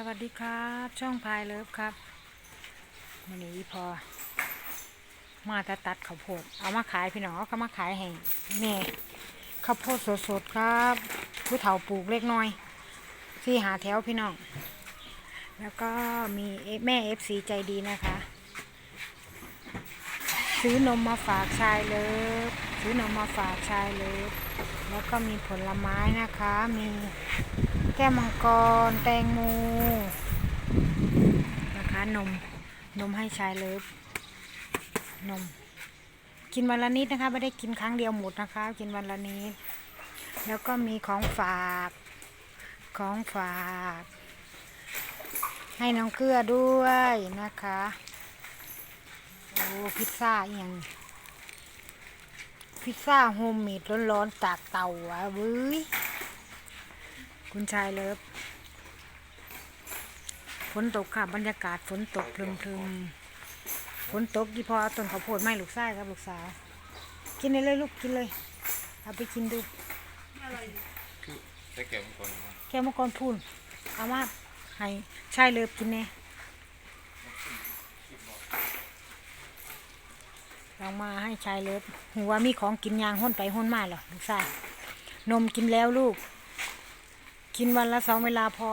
สวัสดีครับ ช่องพายเลิฟครับวันนี้พอ มาตัดตัดข้าวโพดเอามาขายพี่น้องเอาก็มาขายให้แม่ข้าวโพดสดๆครับผู้เฒ่าปลูกเล็กน้อยที่หาแถวพี่น้องแล้วก็มีแม่เอฟซีใจดีนะคะ ซื้อนมมาฝากชายเลิฟซื้อนมมาฝากชายเลิฟแล้วก็มีผลไม้นะคะมี แก้วมังกร แตงโมนะคะนม นมให้ชายเลิฟนม กินวันละนิดนะคะ ไม่ได้กินครั้งเดียวหมดนะคะ กินวันละนิด แล้วก็มีของฝาก ของฝาก ให้น้องเกลือด้วยนะคะ โอ้พิซซ่าอย่างพิซซ่าโฮมเมดร้อนๆจากเตาอะเว้ย คุณชายเลิฟฝนตกค่ะบรรยากาศฝนตกพรึมๆฝนตกยี่พอเอาต้นข้าวโพดไม่ลูกชายครับลูกสาว กินเลยเลยลูกกินเลย เอาไปกินดูใส่แก้วมังกรนะแก้วมังกรพูนเอามาให้ชายเลิฟกินแน่ลองมาให้ชายเลิฟหัวามีของกินยางห้นไปห้นมาเหรอลูกชายนมกินแล้วลูก กินวันละสองเวลาพอ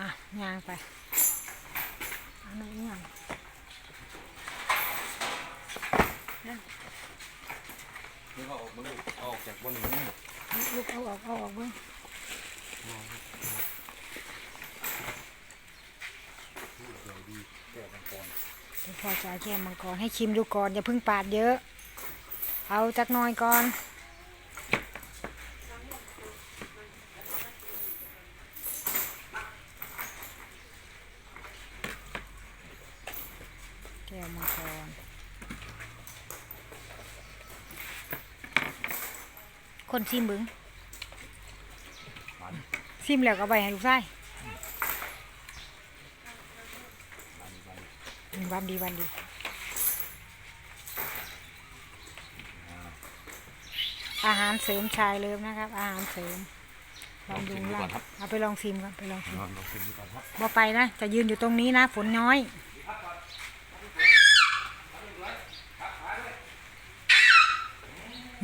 อะยางไปเอันนี้ยังนี่ก็ออกมันเอาออกจากบนนี้ลูกเอาออกเอาออกเบ้างแก้วมังกรเดี๋ยวพอจะเอาแค่มังกรให้ชิมดูก่อนอย่าเพิ่งปาดเยอะ เอาจักหน่อยก่อน แก้วมังกรคนซิมเบึงมันซิมแล้วก็เอาไปให้ลูกชายมันมันวันดีวันดี อาหารเสริมชายเลิฟนะครับ อาหารเสริมลองดูล่างเอาไปลองซิมก่อนไปลองซิมนอนลองชิมดูก่อนครับบ่ไปนะจะยืนอยู่ตรงนี้นะฝนน้อย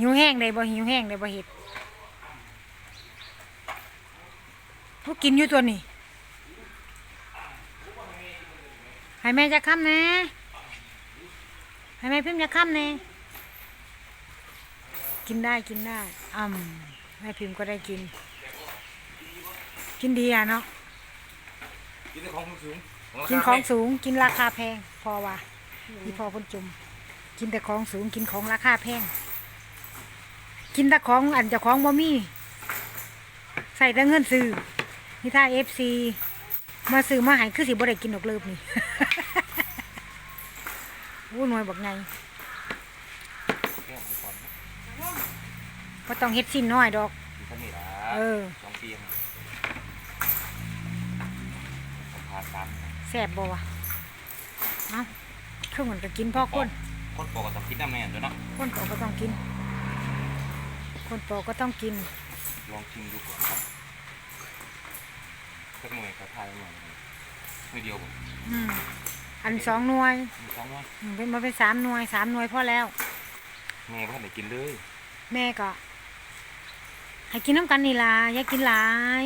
หิวแห้งได้บ่หิวแห้งได้บ่เห็ดพวกกินอยู่ตัวนี้ให้แม่จะค้ำนะให้แม่พิมพ์จะค้ำนะ กินได้กินได้อ่ำแม่พิมพ์ก็ได้กิน กินดีอะเนาะกินแต่ของสูงกินของสูงกินราคาแพง พอว่ะที่พอคนจุมกินแต่ของสูงกินของราคาแพง กินแต่ของอันเจะของบ่มีใส่แต่เงินซื้อนี่ถ้าเอฟซีมาซื้อมาใหายคือสิบ่ได้กินดอกเลิบนี่อู้หน่วยบอกไง แก้วมังกรนะ ก็ต้องเฮ็ดสิ้นน้อยดอกกินแค่นี้ละเออ สองปีนะผมพาตามแซ่บบ่วะเอ้าคือเหมือนกับกินพ่อคน คนปกติต้องกินน้ำแน่ด้วยเนาะคนโตก็ต้องกิน คนโตก็ต้องกิน ลองชิมดูก่อนครับสักหน่วยกระทายหน่อยไม่เดียวผมอืม อันสองหน่วยมีสองหน่วยอืมเป็นมาเป็นสามหน่วยสามหน่วยพอแล้ว แม่ก็ได้กินเลย แม่ก็ให้กินน้ำกันนี่ล่ะอย่ากินหลาย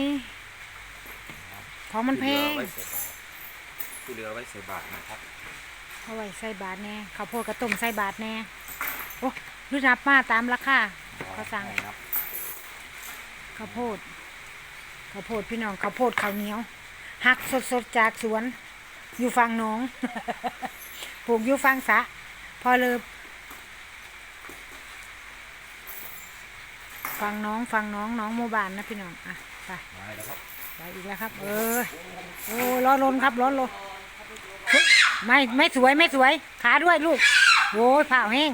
ของมันแพงคือเรือไว้ใส่บาทนะครับเอาไว้ใส่บาทแน่ข้าวโพดกระต้มใส่บาทแน่โอ้รู้นับมาตามราคาเขาสั่งให้นับข้าวโพดข้าวโพดพี่น้องข้าวโพดข้าวเหนียวหักสดๆจากสวน อยู่ฝั่งหน้องปลูกอยู่ฝั่งสระพอเลย ฟังน้องฟังน้องน้องโมบานนะพี่น้องอะไปมาแล้วครับไปอีกแล้วครับ เออโอ้ร้อนลนครับร้อนลนเฮ้ยไม่ไม่สวยไม่สวย ขาด้วยลูกโอ้ยผ่าแห้ง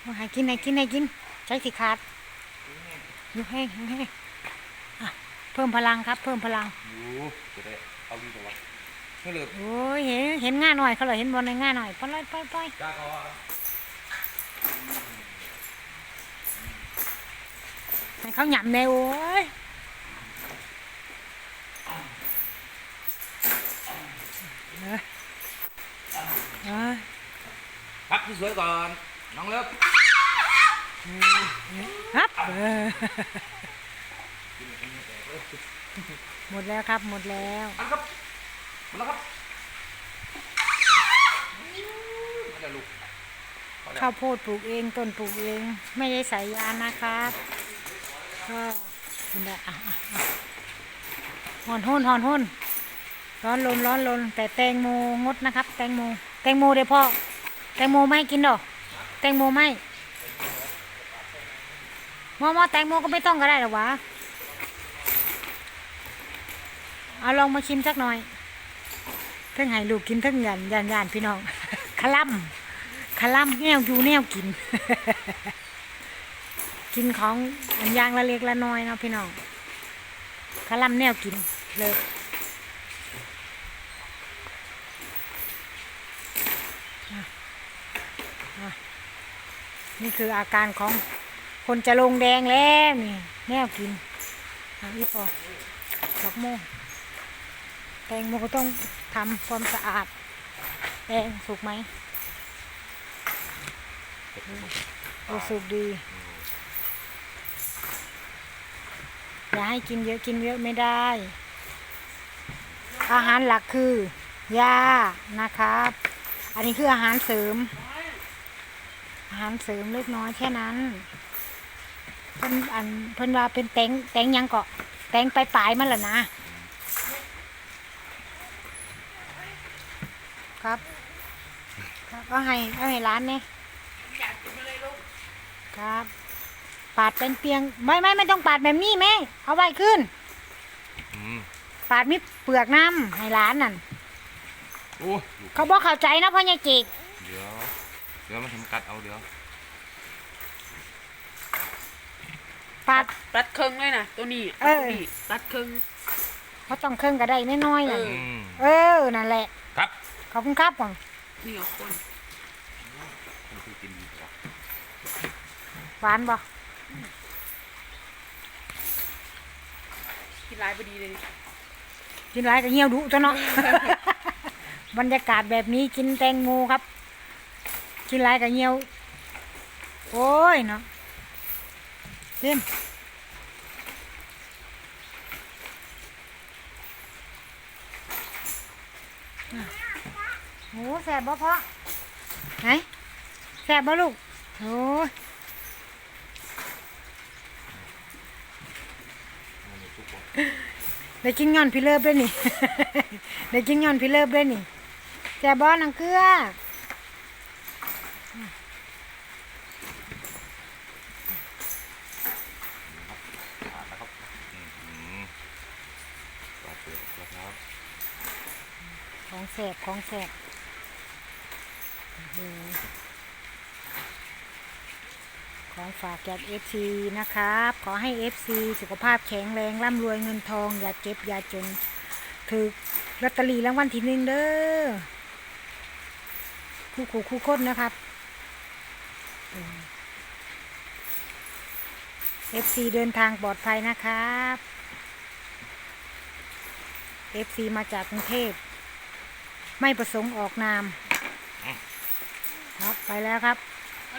เอาให้กินให้กินให้กิน ใช้สิขาดอยู่แห้งอยู่แห้งอะเพิ่มพลังครับ เพิ่มพลังอยู่จะได้เอาดีตัววะไม่เหลือโอ้ยเห็นเห็นง่าหน่อยเขาเลยเห็นบอลในง่าหน่อยปล่อยปล่อยปล่อย จ้าเขา เขาหยำแน่โอ้ยเอ้ยเอ้ยพักที่สวยก่อน น้องเลิกฮับเออหมดแล้วครับ หมดแล้วอันครับมาแล้วครับมาแล้วลูกพอแล้วข้าวโพดปลูกเองต้นปลูกเอง ไม่ได้ใส่ยานะครับ ก็กินได้อะอะหอนห้นหอนห้นร้อนลนร้อนลนแต่แตงโมงดนะครับ แตงโมแตงโมเดี๋ยวพ่อแตงโมไม่ให้กินดอกแตงโมไม่มอมอแตงโมก็ไม่ต้องก็ได้หรอวะเอาลองมาชิมสักหน่อยเพิ่งให้ลูกกินเพิ่งยันยันยันพี่น้องคลั่มคลัมแนวอยู่แนวกิน กินของอันอยางละเล็กละน้อยเนาะพี่น้องคลัมแนวกินเลยอะอะนี่คืออาการของคนจะลงแดงแล้วนี่แนวกินอะอีพอดอกโมแตงโมก็ต้องทำความสะอาดแดงสุกไหมรู้สึกดี อย่าให้กินเยอะกินเยอะไม่ได้ อาหารหลักคือหญ้านะครับ อันนี้คืออาหารเสริม อาหารเสริมเล็กน้อยแค่นั้นเพิ่นอันเพิ่นว่าเป็นแตงแตงยังเกาะแตงไปลายมันแหละนะครับครับเอาให้เอาให้ร้านเนี่ยครับ ปาดเป็นเปียงไม่ไม่ไม่ต้องปาดแบบนี้แม่เอาไว้ขึ้น อืมปาดมิเปลือกน้ำให้ร้านนั่นโอ้ลูกเขาบอกเข้าใจนะพ่อใหญ่จิกเดี๋ยว เดี๋ยวมันทำกัดเอาเดี๋ยวปาดตัดครึ่งเลยนะตัวนี้เออ ตัวนี้ตัดครึ่งเขาต้องเครื่องก็ได้น้อยๆนั่นเอ อืมเออนั่นแหละครับขอบคุณครับผมนี่เอาคนมันคือกินดีกว่าหวานบ่ กิน หลายพอดีเลยกินหลายก็เหี่ยวดุจ้ะเนาะ บรรยากาศแบบนี้กินแตงโมครับ กินหลายก็เหี่ยว โอ้ยเนาะเต็มโอ้แสบบ่พ่อไหนแสบบ่ลูกโอ้ย มันมีทุกคน ได้กินงอนพี่เลิฟด้วยนี่ ได้กินงอนพี่เลิฟด้วยนี่แสบบ่นังเกลือนะครับของแสบของแสบ ของฝากจากเอฟซีนะครับ ขอให้เอฟซีสุขภาพแข็งแรงร่ำรวยเงินทอง อย่าเจ็บ อย่าจนถือลอตเตอรี่รางวัลที่หนึ่งเด้อคู่ขู่คู่คนนะครับเอฟซีเดินทางปลอดภัยนะครับเอฟซีมาจากกรุงเทพ ไม่ประสงค์ออกนามครับไปแล้วครับ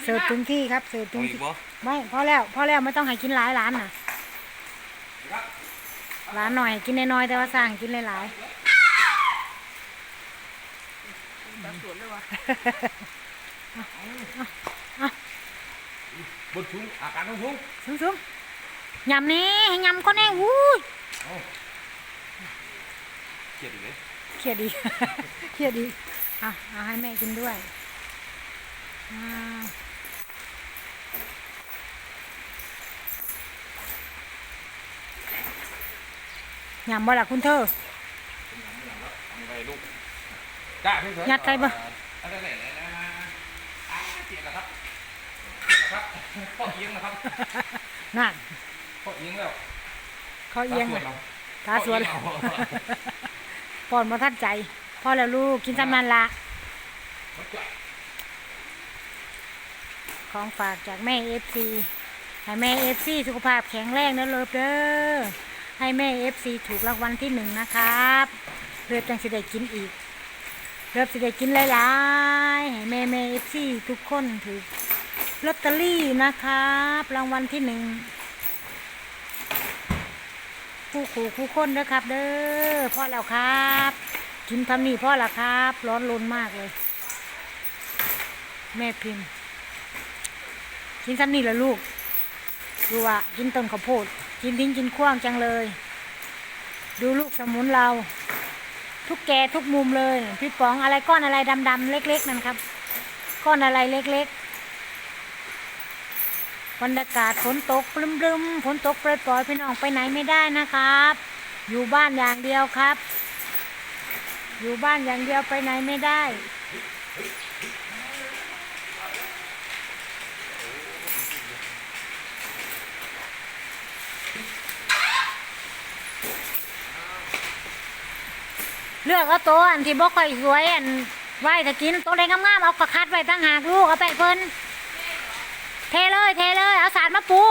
เสิร์ฟถึงที่ครับเสิร์ฟถึเอางอีกที่บ่ไม่พอแล้วพอแล้วไม่ต้องให้กินหลายร้านน่ะครับร้านหน่อยให้กินน้อยๆแต่ว่าสั่งกินหลายตัดสวนเลยวะบนสูงอาการต้องสูงๆซุ้มๆยำนี่ให้ยำก็แน่วู้ยเอาเกลียดอีกเลยเครียดดีเครียดดีอะเอาให้แม่กินด้วยอ่า ยำบ่ล่ะคุณเธอมีอะไรลูกจ้าพี่เสือยัดใส่บ่อันนั้นแหละนะอ่าเกลียดนะครับเกลียดนะครับพ่อเอียงนะครับนั่นพ่อเอียงแล้วเขาเอียงเลเลยยตาสวนพ่อเอียงเอาปอนมาทัดใจพอแล้วลูกกินจำนันละ ของฝากจากแม่เอฟซีให้แม่เอฟซีสุขภาพแข็งแรงนะเลิฟเด้อให้แม่เอฟซีถูกรางวัลที่หนึ่งนะครับเลิฟจังสิได้กินอีกเลิฟสิได้กินหลายๆให้แม่แม่เอฟซีทุกคนถือลอตเตอรี่นะครับ รางวัลที่หนึ่งคู่ขู่คู่คนนะครับ เด้อพ่อแล้วครับกินทำนี่พ่อละครับ ร้อนรนมากเลย แม่พิมพ์ กินทำนี่ละลูก ดูว่ากินต้นข้าวโพด กินทิ้งกินขว้างจังเลย ดูลูกสมุนเรา ทุกแกทุกมุมเลย พี่ป๋องอะไรก้อนอะไรดำๆเล็ก ๆนั่นครับ ก้อนอะไรเล็กๆบรรยากาศฝนตกปรึมๆฝนตกปล่อยๆพี่น้องไปไหนไม่ได้นะครับ อยู่บ้านอย่างเดียวครับ อยู่บ้านอย่างเดียวไปไหนไม่ได้ เลือกเอาตัวอันที่บ่ค่อยสวยอันไว้ถ้ากินตัวใดงามๆเอากระคัดไว้ตั้งหากลูกเอาไปเพิ่นเทเลยเทเลยเอาสารมาปู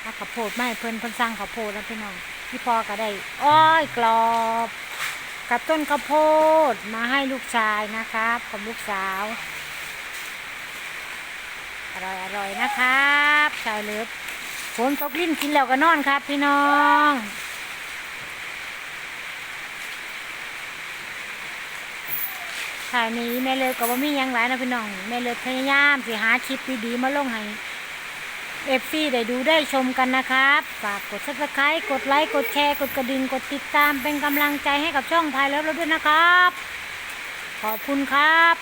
เอาข้าวโพดไม่เพิ่นเพิ่นสั่งข้าวโพดแล้วพี่น้องพี่พอก็ได้ อ้อยกรอบ กับต้นข้าวโพดมาให้ลูกชายนะครับกับลูกสาว อร่อยอร่อยนะครับ ชายเลิฟฝนตกลิ้นกินแล้วก็นอนครับ พี่น้อง ถ่ายนี้แม่เลิฟกับว่ามียังหลายนะพี่น้องแม่เลิฟพยายามสิหาคลิปดีๆมาลงให้เอฟซีได้ดูได้ชมกันนะครับ ฝากกดซับสไครต์กดไลค์ กดแชร์ กดกระดิ่ง กดติดตามเป็นกำลังใจให้กับช่องพายเลิฟเราด้วยนะครับ ขอบคุณครับ